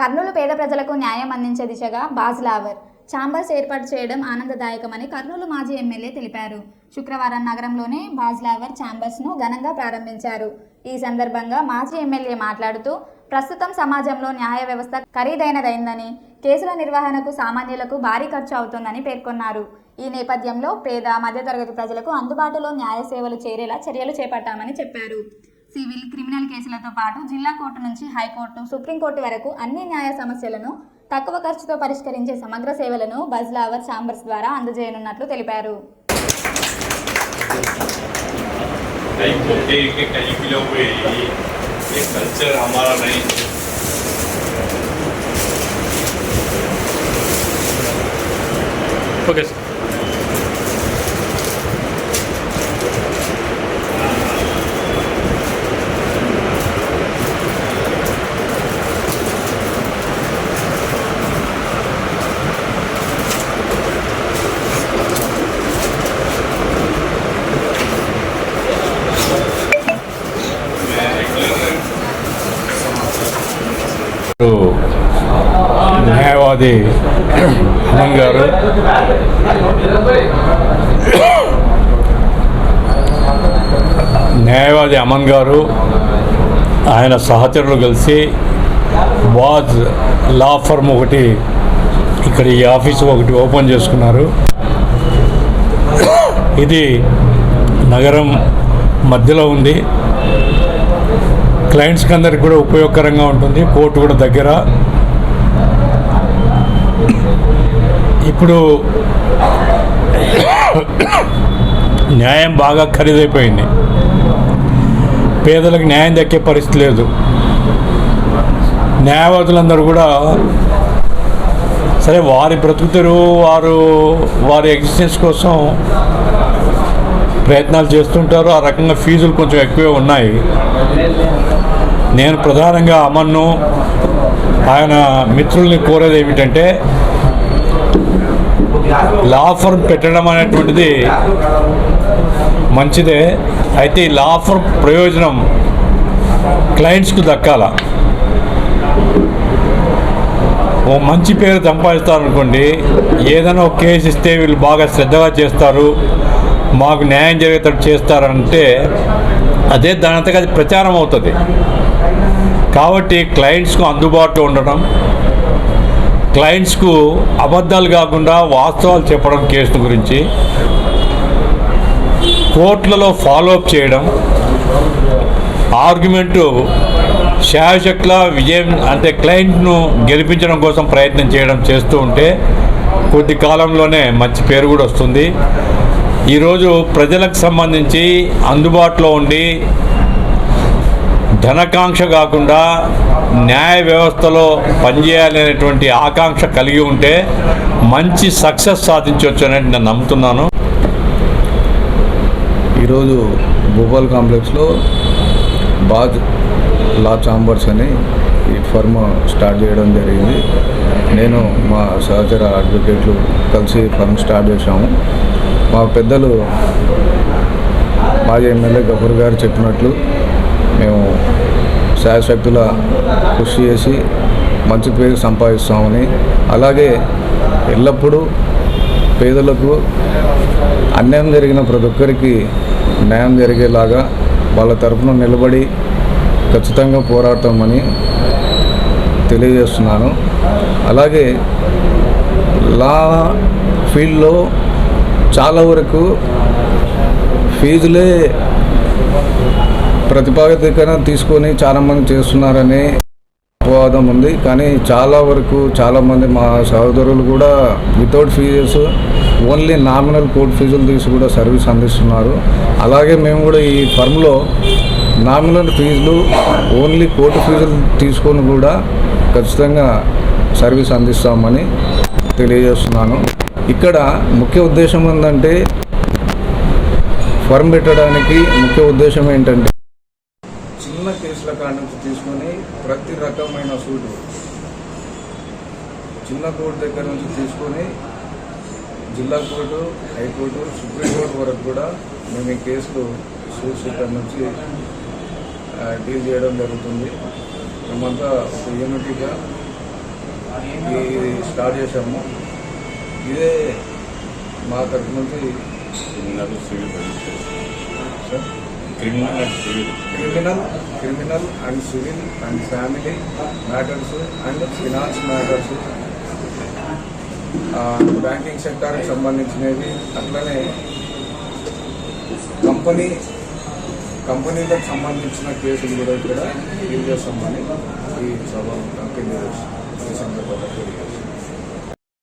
కర్నూలు పేద ప్రజలకు న్యాయం అందించే దిశగా బాజ్లావర్ ఛాంబర్స్ ఏర్పాటు చేయడం ఆనందదాయకమని కర్నూలు మాజీ ఎమ్మెల్యే తెలిపారు. శుక్రవారం నగరంలోనే బాజ్లావర్ ఛాంబర్స్ను ఘనంగా ప్రారంభించారు. ఈ సందర్భంగా మాజీ ఎమ్మెల్యే మాట్లాడుతూ ప్రస్తుతం సమాజంలో న్యాయ వ్యవస్థ ఖరీదైనదైందని కేసుల నిర్వహణకు సామాన్యులకు భారీ ఖర్చు అవుతుందని పేర్కొన్నారు. ఈ నేపథ్యంలో పేద మధ్యతరగతి ప్రజలకు అందుబాటులో న్యాయ సేవలు చేరేలా చర్యలు చేపట్టామని చెప్పారు. సివిల్ క్రిమినల్ కేసులతో పాటు జిల్లా కోర్టు నుంచి హైకోర్టు సుప్రీంకోర్టు వరకు అన్ని న్యాయ సమస్యలను తక్కువ ఖర్చుతో పరిష్కరించే సమగ్ర సేవలను బజ్లావర్ ఛాంబర్స్ ద్వారా అందజేయనున్నట్లు తెలిపారు. ఓకే సార్ న్యాయవాది అమన్ గారు. న్యాయవాది అమన్ గారు ఆయన సహచరులు కలిసి వాజ్ లా ఫర్మ్ ఒకటి ఇక్కడ ఈ ఆఫీస్ ఒకటి ఓపెన్ చేసుకున్నారు. ఇది నగరం మధ్యలో ఉంది. క్లయింట్స్కి అందరికి కూడా ఉపయోగకరంగా ఉంటుంది. కోర్టు కూడా దగ్గర. ఇప్పుడు న్యాయం బాగా ఖరీదైపోయింది. పేదలకు న్యాయం దక్కే పరిస్థితి లేదు. న్యాయవాదులందరూ కూడా సరే వారి బ్రతుకుతారు వారు వారి ఎగ్జిస్టెన్స్ కోసం ప్రయత్నాలు చేస్తుంటారు ఆ రకంగా ఫీజులు కొంచెం ఎక్కువే ఉన్నాయి. నేను ప్రధానంగా అమన్ను ఆయన మిత్రుల్ని కోరేది ఏమిటంటే లా ఫర్మ్ పెట్టడం అనేటువంటిది మంచిదే. అయితే ఈ లా ఫర్మ్ ప్రయోజనం క్లయింట్స్కి దక్కాల. ఓ మంచి పేరు సంపాదిస్తారనుకోండి ఏదైనా ఒక కేసు ఇస్తే వీళ్ళు బాగా శ్రద్ధగా చేస్తారు. మాకు న్యాయం జరిగేటట్టు చేస్తారంటే అదే దానంతగా అది ప్రచారం అవుతుంది. కాబట్టి క్లయింట్స్కు అందుబాటులో ఉండడం క్లయింట్స్కు అబద్ధాలు కాకుండా వాస్తవాలు చెప్పడం కేసు గురించి కోర్టులలో ఫాలోఅప్ చేయడం ఆర్గ్యుమెంటు శాయశక్ల విజయం అంటే క్లయింట్ను గెలిపించడం కోసం ప్రయత్నం చేయడం చేస్తూ ఉంటే కొద్ది కాలంలోనే మంచి పేరు కూడా వస్తుంది. ఈరోజు ప్రజలకు సంబంధించి అందుబాటులో ఉండి ధనకాంక్ష కాకుండా న్యాయ వ్యవస్థలో పనిచేయాలనేటువంటి ఆకాంక్ష కలిగి ఉంటే మంచి సక్సెస్ సాధించవచ్చు అనేది నేను నమ్ముతున్నాను. ఈరోజు భూపాల్ కాంప్లెక్స్లో బాజ్ లా చాంబర్స్ అని ఈ ఫర్మ్ స్టార్ట్ చేయడం జరిగింది. నేను మా సహచర అడ్వకేట్లు కలిసి ఫర్మ్ స్టార్ట్ చేశాము. మా పెద్దలు మాజీ ఎమ్మెల్యే గఫూర్ గారు చెప్పినట్లు మేము శాయశక్తుల కృషి చేసి మంచి పేరు సంపాదిస్తామని అలాగే ఎల్లప్పుడూ పేదలకు అన్యాయం జరిగిన ప్రతి ఒక్కరికి న్యాయం జరిగేలాగా వాళ్ళ తరపున నిలబడి ఖచ్చితంగా పోరాడతామని తెలియజేస్తున్నాను. అలాగే లా ఫీల్డ్లో చాలా వరకు ఫీజులే ప్రతిపాదికన తీసుకొని చాలామంది చేస్తున్నారని అపవాదం ఉంది. కానీ చాలా వరకు చాలామంది మా సహోదరులు కూడా without fees only nominal court ఫీజులు తీసి కూడా సర్వీస్ అందిస్తున్నారు. అలాగే మేము కూడా ఈ ఫర్మ్లో నామినల్ ఫీజులు ఓన్లీ కోర్టు ఫీజులు తీసుకొని కూడా ఖచ్చితంగా సర్వీస్ అందిస్తామని తెలియజేస్తున్నాను. ఇక్కడ ముఖ్య ఉద్దేశం ఏంటంటే ఫర్మ్ పెట్టడానికి ముఖ్య ఉద్దేశం ఏంటంటే చిన్న కేసుల కాడ నుంచి తీసుకొని ప్రతి రకమైన సూటు చిన్న కోర్టు దగ్గర నుంచి తీసుకొని జిల్లా కోర్టు హైకోర్టు సుప్రీంకోర్టు వరకు కూడా మేము ఈ కేసులు సూట్ ఇక్కడ నుంచి డీల్ చేయడం జరుగుతుంది. మేమంతా ఒక యూనిటీగా ఇది స్టార్ట్ చేసాము ఇదే మా తరఫు నుంచి criminal civil criminal and civil criminal criminal and civil and family matters and finance matters banking సెక్టార్కి సంబంధించినవి అట్లనే కంపెనీ కంపెనీలకు సంబంధించిన కేసులు కూడా ఇక్కడ డీల్ చేస్తామని ఈ సభ కంపెనీ ఈ సందర్భంగా తెలియజేస్తాం